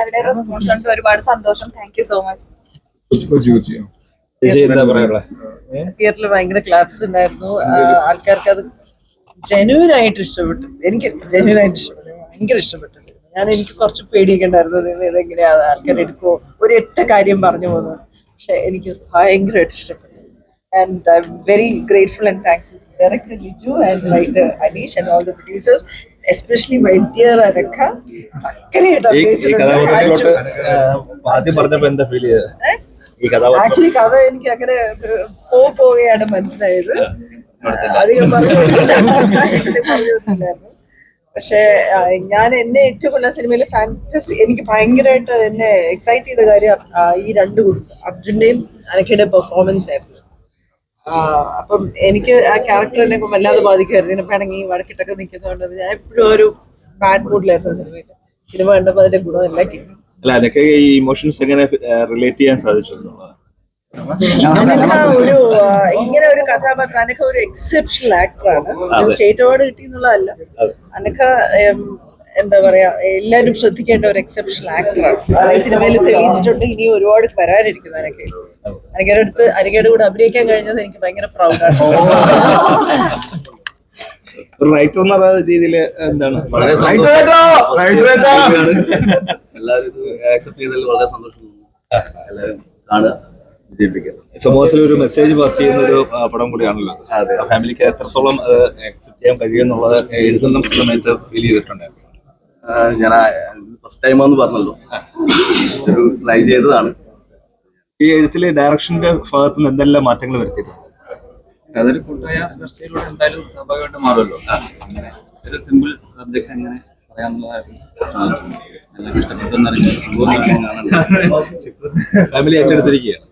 എല്ലാവരുടെയും റെസ്പോൺസ് ഉണ്ട് ഒരുപാട് സന്തോഷം. താങ്ക് യു സോ മച്ച് തിയേറ്ററിൽ ഭയങ്കര ക്ലാപ്സ് ഉണ്ടായിരുന്നു. ആൾക്കാർക്ക് അത് ജെന്യൂൻ ആയിട്ട് ഇഷ്ടപ്പെട്ടു. എനിക്ക് ജെന്യൂൻ ആയിട്ട് ഇഷ്ടപ്പെട്ടു. ഭയങ്കര ഇഷ്ടപ്പെട്ടു സിനിമ ഞാൻ എനിക്ക് കുറച്ച് പേടിയൊക്കെ ഉണ്ടായിരുന്നു. ഇതെങ്ങനെയാ ആൾക്കാർ എടുക്കുമോ ഒരു ഒറ്റ കാര്യം പറഞ്ഞു പോകുന്നു. പക്ഷെ എനിക്ക് ഭയങ്കരമായിട്ട് ഇഷ്ടപ്പെട്ടു. And I'm very grateful and thankful director Liju and writer Aneesh and all the producers especially Vaidyar Anagha actually കഥ എനിക്ക് അങ്ങനെ പോ പോവുകയാണ് മനസ്സിലായത്. അധികം പറഞ്ഞില്ല ആക്ച്വലി പറഞ്ഞൊന്നുമില്ലായിരുന്നു പക്ഷെ ഞാൻ എന്നെ ഏറ്റവും കൂടുതൽ സിനിമയിൽ ഫാന്റസി എനിക്ക് ഭയങ്കരമായിട്ട് എന്നെ എക്സൈറ്റ് ചെയ്ത കാര്യം ഈ രണ്ട് കുട്ടി അർജുന്റെയും അനക്കയുടെ പെർഫോമൻസ് ആയിരുന്നു. അപ്പം എനിക്ക് ആ ക്യാരക്ടർ എന്നെ വല്ലാതെ ബാധിക്കുമായിരുന്നു. ഇതിനെ വേണമെങ്കിൽ വഴക്കിട്ടൊക്കെ നിൽക്കുന്നതുകൊണ്ട് ഞാൻ എപ്പോഴും ഒരു ബാഡ് മൂഡിലായിരുന്നു സിനിമയിൽ സിനിമ കണ്ടപ്പോൾ അതിന്റെ ഗുണമെല്ലാം കിട്ടി. അല്ല അതൊക്കെ ഈ ഇമോഷൻസ് എങ്ങനെ റിലേറ്റ് ചെയ്യാൻ സാധിച്ചു. ഒരു ഇങ്ങനെ ഒരു കഥാപാത്രം. അനക്ക ഒരു എക്സെപ്ഷണൽ ആക്ടറാണ് സ്റ്റേറ്റ് അവാർഡ് കിട്ടി എന്നുള്ളതല്ല. അതെ. എന്താ പറയാ എല്ലാരും ശ്രദ്ധിക്കേണ്ട ഒരു എക്സെപ്ഷണൽ ആക്ടറാണ് ഈ സിനിമയിൽ തെളിയിച്ചിട്ടുണ്ട് ഇനി ഒരുപാട് വരാനിരിക്കുന്നു അനക്കെ. അനഘയുടെ അടുത്ത് അനഘയുടെ കൂടെ അഭിനയിക്കാൻ കഴിഞ്ഞത് എനിക്ക് ഭയങ്കര പ്രൗഡാണ് റൈറ്റർ റൈറ്റർ പറയുന്ന രീതിയിൽ എന്താണ്. എല്ലാവരും ആക്സെപ്റ്റ് ചെയ്തതിൽ വളരെ സന്തോഷം. തോന്നുന്നു എല്ലാവരും കാണുക വിജയിപ്പിക്കുക. സമൂഹത്തിൽ ഒരു മെസ്സേജ് പാസ് ചെയ്യുന്ന ഒരു പടം കൂടിയാണല്ലോ. ഫാമിലിക്ക് എത്രത്തോളം ആക്സെപ്റ്റ് ചെയ്യാൻ കഴിയുമെന്നുള്ളത് എഴുതുന്ന സമയത്ത് ഫീൽ ചെയ്തിട്ടുണ്ടായിരുന്നു. ഞാൻ ഫസ്റ്റ് ടൈമാന്ന് പറഞ്ഞല്ലോ. ജസ്റ്റ് ഒരു ട്രൈ ചെയ്തതാണ്. ഈ എഴുത്തിലെ ഡയറക്ഷന്റെ ഭാഗത്ത് നിന്ന് എന്തെല്ലാം മാറ്റങ്ങൾ വരുത്തിയിട്ടുണ്ട് അതൊരു കൂട്ടായ ചർച്ചയിലൂടെ എന്തായാലും സ്വാഭാവികമായിട്ട് മാറുമല്ലോ. അങ്ങനെ ഒരു സിമ്പിൾ സബ്ജക്ട് എങ്ങനെ പറയാനുള്ളതായിരുന്നു നല്ല ഇഷ്ടപ്പെട്ടെന്നറിയാം ഫാമിലി ഏറ്റെടുത്തിരിക്കുകയാണ്